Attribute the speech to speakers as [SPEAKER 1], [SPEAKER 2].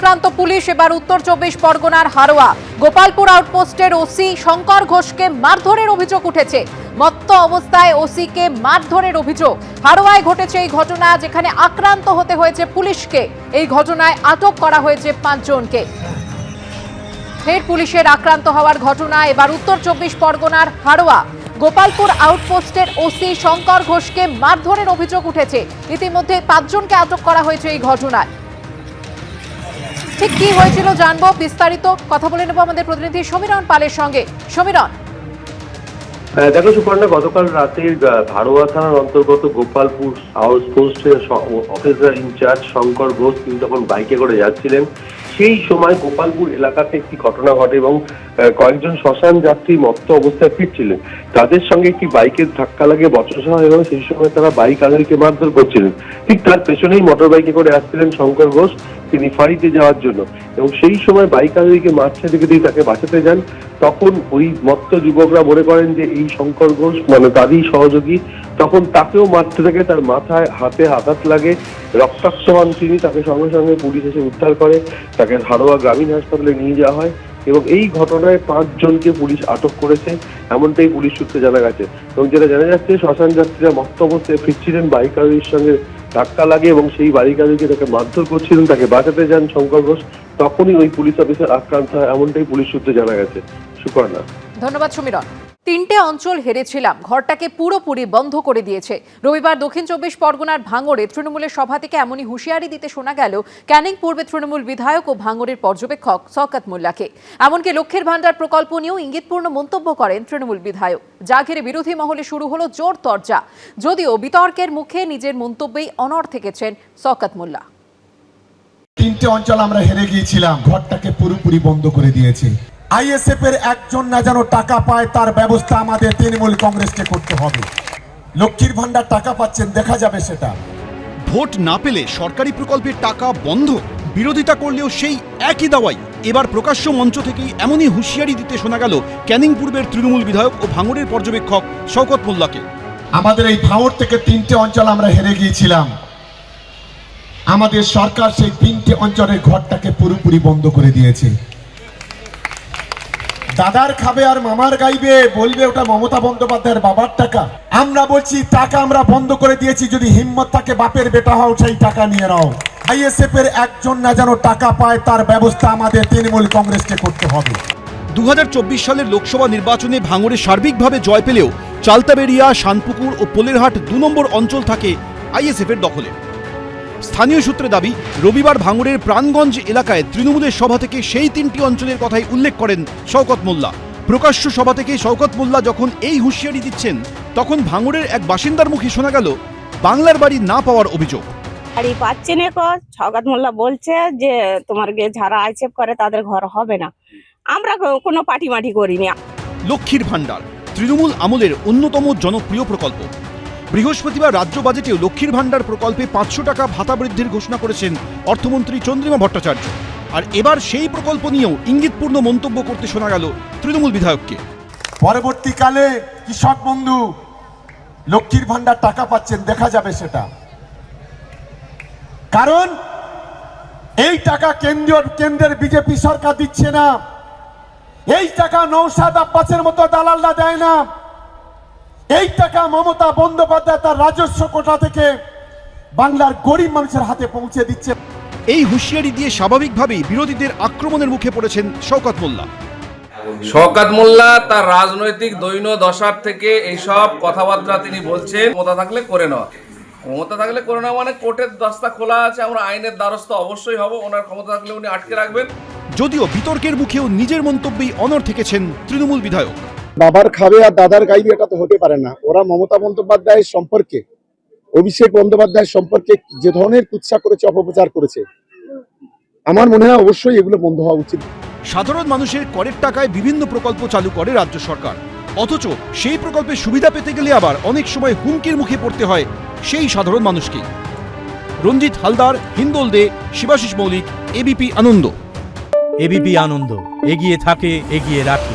[SPEAKER 1] আক্রান্ত পুলিশ এবার উত্তর চব্বিশ পরগনার হারোয়া। গোপালপুর আউটপোস্টের ওসি শঙ্কর ঘোষকে মারধরের অভিযোগ উঠেছে। মত্ত অবস্থায় ওসিকে মারধরের অভিযোগ। হারোয়ায় ঘটেছে এই ঘটনা যেখানে আক্রান্ত হতে হয়েছে পুলিশকে। এই ঘটনায় আটক করা হয়েছে পাঁচজনকে। ফের পুলিশের আক্রান্ত হওয়ার ঘটনা এবার উত্তর চব্বিশ পরগনার হারোয়া। গোপালপুর আউটপোস্টের ওসি শঙ্কর ঘোষকে মারধরের অভিযোগ উঠেছে। ইতিমধ্যে পাঁচজনকে আটক করা হয়েছে এই ঘটনায়। ঠিক কি হয়েছিল জানব, বিস্তারিত কথা বলে নেব আমাদের প্রতিনিধি সমীরণ পালের সঙ্গে। সমীরণ।
[SPEAKER 2] দেখো সুপর্ণা, গতকাল রাতে ভারোয়া থানার অন্তর্গত গোপালপুর হাউস পোস্টের officer in charge Shankar Ghosh তিনি তখন বাইকে করে যাচ্ছিলেন। সেই সময় গোপালপুর এলাকাতে একটি ঘটনা ঘটে এবং কয়েকজন শ্মশান যাত্রী মত্ত অবস্থায় ফিরছিলেন। তাদের সঙ্গে একটি বাইকের ধাক্কা লাগে বচসা হয়ে গেল। সেই সময় তারা বাইক আরোহীকে মারধর করছিলেন। ঠিক তার পেছনেই মোটর বাইকে করে আসছিলেন শঙ্কর ঘোষ। তিনি ফাঁড়িতে যাওয়ার জন্য এবং সেই সময় বাইক আরোহীকে মারছে দেখে তিনি তাকে বাঁচাতে যান, তখন ওই মত্ত যুবকরা মনে করেন যে এই শঙ্কর ঘোষ মানে তারই সহযোগী। তখন তাকেও মারতে থাকে তার মাথায় হাতে আঘাত লাগে। রক্তাক্ত হন তিনি। তাকে সঙ্গে সঙ্গে পুলিশ এসে উদ্ধার করে। তাকে হারোয়া গ্রামীণ হাসপাতালে নিয়ে যাওয়া হয় এবং এই ঘটনায় পাঁচজনকে পুলিশ আটক করেছে, এমনটাই পুলিশ সূত্রে জানা গেছে। এবং যেটা জানা যাচ্ছে, শ্মশান যাত্রীরা মত্ত অবস্থায় ফিরছিলেন বাইক আরোহীর সঙ্গে ধাক্কা লাগে এবং সেই বাইক আরোহীকে তাকে মারধর করছিলেন, তাকে বাঁচাতে যান শঙ্কর ঘোষ। তখনই ওই পুলিশ অফিসার আক্রান্ত হয়, এমনটাই পুলিশ সূত্রে জানা গেছে। সুপর্ণা
[SPEAKER 1] ধন্যবাদ সমীরণ তিনটে অঞ্চল হেরেছিলাম। ঘরটাকে পুরোপুরি বন্ধ করে দিয়েছে। রবিবার দক্ষিণ চব্বিশ পরগনার ভাঙড়ে তৃণমূলের সভা থেকে এমনই হুঁশিয়ারি দিতে শোনা গেল ক্যানিং পূর্বে তৃণমূল বিধায়ক ও ভাঙড়ের পর্যবেক্ষক শওকত মোল্লাকে। এমনকি লক্ষ্যের ভান্ডার প্রকল্প নিয়েও ইঙ্গিতপূর্ণ মন্তব্য করেন তৃণমূল বিধায়ক। যা ঘিরে বিরোধী মহলে শুরু হলো জোর তরজা। যদিও বিতর্কের মুখে নিজের মন্তব্যেই অনড় থেকেছেন শওকত মোল্লা।
[SPEAKER 3] তিনটে অঞ্চল আমরা হেরে গিয়েছিলাম। ঘরটাকে পুরোপুরি বন্ধ করে দিয়েছে। আইএসএফ এর একজন না যেন টাকা পায় তার ব্যবস্থা আমাদের তৃণমূল কংগ্রেসকে করতে হবে। লক্ষ্মীর ভান্ডার টাকা পাচ্ছেন দেখা যাবে সেটা।
[SPEAKER 4] ভোট না পেলে সরকারি প্রকল্পের টাকা বন্ধ। বিরোধিতা করলেও সেই একই দাওয়াই। এবার প্রকাশ্য মঞ্চ থেকেই এমনই হুঁশিয়ারি দিতে শোনা গেল ক্যানিং পূর্বের তৃণমূল বিধায়ক ও ভাঙড়ের পর্যবেক্ষক শওকত মোল্লাকে।
[SPEAKER 3] আমাদের এই ভাঙড় থেকে তিনটে অঞ্চল আমরা হেরে গিয়েছিলাম। আমাদের সরকার সেই তিনটে অঞ্চলের ঘরটাকে পুরোপুরি বন্ধ করে দিয়েছে। দাদার খাবে আর মামার গাইবে, বলবে ওটা মমতা বন্দ্যোপাধ্যায়ের বাবার টাকা। আমরা বলছি, টাকা আমরা বন্ধ করে দিয়েছি, যদি হিম্মত থাকে বাপের বেটা হও, সেই টাকা নিয়ে নাও। আইএসএফ এর একজন না যেন টাকা পায়, তার ব্যবস্থা আমাদের তৃণমূল কংগ্রেসকে করতে হবে।
[SPEAKER 4] দু হাজার চব্বিশ সালের লোকসভা নির্বাচনে ভাঙড়ে সার্বিকভাবে জয় পেলেও চালতাবেরিয়া শানপুকুর ও পোলেরহাট দু নম্বর অঞ্চল থাকে আইএসএফের দখলে। স্থানীয় সূত্রে দাবি রবিবার ভাঙড়ের প্রাণগঞ্জ এলাকায় তৃণমূলের সভা থেকে সেই তিনটি অঞ্চলের কথাই উল্লেখ করেন শওকত মোল্লা। প্রকাশ্য সভা থেকে শওকত মোল্লা যখন এই হুঁশিয়ারি দিচ্ছেন তখন ভাঙড়ের এক বাসিন্দার মুখে শোনা গেল বাংলার বাড়ি না পাওয়ার অভিযোগ।
[SPEAKER 5] বাড়ি পাচ্ছে না কো মোল্লা বলছে যে তোমার গে যারা আইসেপ করে তাদের ঘর হবে না। আমরা কোনো পাটি মাটি করিনি।
[SPEAKER 4] লক্ষ্মীর ভাণ্ডার তৃণমূল আমলের অন্যতম জনপ্রিয় প্রকল্প। বৃহস্পতিবার রাজ্য বাজেটেও লক্ষ্মীর ভাণ্ডার প্রকল্পে পাঁচশো টাকা ভাতা বৃদ্ধির ঘোষণা করেছেন অর্থমন্ত্রী চন্দ্রিমা ভট্টাচার্য। আর এবার সেই প্রকল্প নিয়েও ইঙ্গিতপূর্ণ মন্তব্য করতে শোনা গেল তৃণমূল বিধায়ককে।
[SPEAKER 3] পরবর্তীকালে কৃষক বন্ধু লক্ষ্মীর ভান্ডার টাকা পাচ্ছেন, দেখা যাবে সেটা। কারণ এই টাকা কেন্দ্রীয় কেন্দ্রের বিজেপি সরকার দিচ্ছে না। এই টাকা নৌসাদ আব্বাসের মতো দালালরা দেয় না। এই টাকা মমতা বন্দ্যোপাধ্যায় তার রাজস্ব কোটা থেকে বাংলার গরিব মানুষের হাতে পৌঁছে দিচ্ছে।
[SPEAKER 4] এই হুঁশিয়ারি দিয়ে স্বাভাবিকভাবেই বিরোধীদের আক্রমণের মুখে পড়েছেন শওকত মোল্লা।
[SPEAKER 6] শওকাত মোল্লা তার রাজনৈতিক দৈন দশার থেকে এইসব কথাবার্তা তিনি বলছেন ক্ষমতা থাকলে করে নেওয়া ক্ষমতা থাকলে করে নেওয়া মানে কোর্টের দস্তা খোলা আছে আমরা আইনের দ্বারস্থ অবশ্যই হব ওনার ক্ষমতা থাকলে উনি আটকে রাখবেন।
[SPEAKER 4] যদিও বিতর্কের মুখেও নিজের মন্তব্যেই অনড় থেকেছেন তৃণমূল বিধায়ক।
[SPEAKER 7] বাবার খাবে আর দাদার গাইবে এটা তো হতে পারে না। ওরা মমতা বন্দ্যোপাধ্যায়ের সম্পর্কে অভিষেক বন্দ্যোপাধ্যায়ের সম্পর্কে যে ধরনের কুৎসা করেছে অপপ্রচার করেছে আমার মনে হয় অবশ্যই এগুলো বন্ধ হওয়া উচিত।
[SPEAKER 4] সাধারণ মানুষের করের টাকায় বিভিন্ন প্রকল্প চালু করে রাজ্য সরকার। অথচ সেই প্রকল্পের সুবিধা পেতে গেলে আবার অনেক সময় হুমকির মুখে পড়তে হয় সেই সাধারণ মানুষকে। রঞ্জিত হালদার হিন্দোল দে শিবাশিস মৌলিক এবিপি আনন্দ।
[SPEAKER 8] এবিপি আনন্দ এগিয়ে থাকে এগিয়ে রাখে।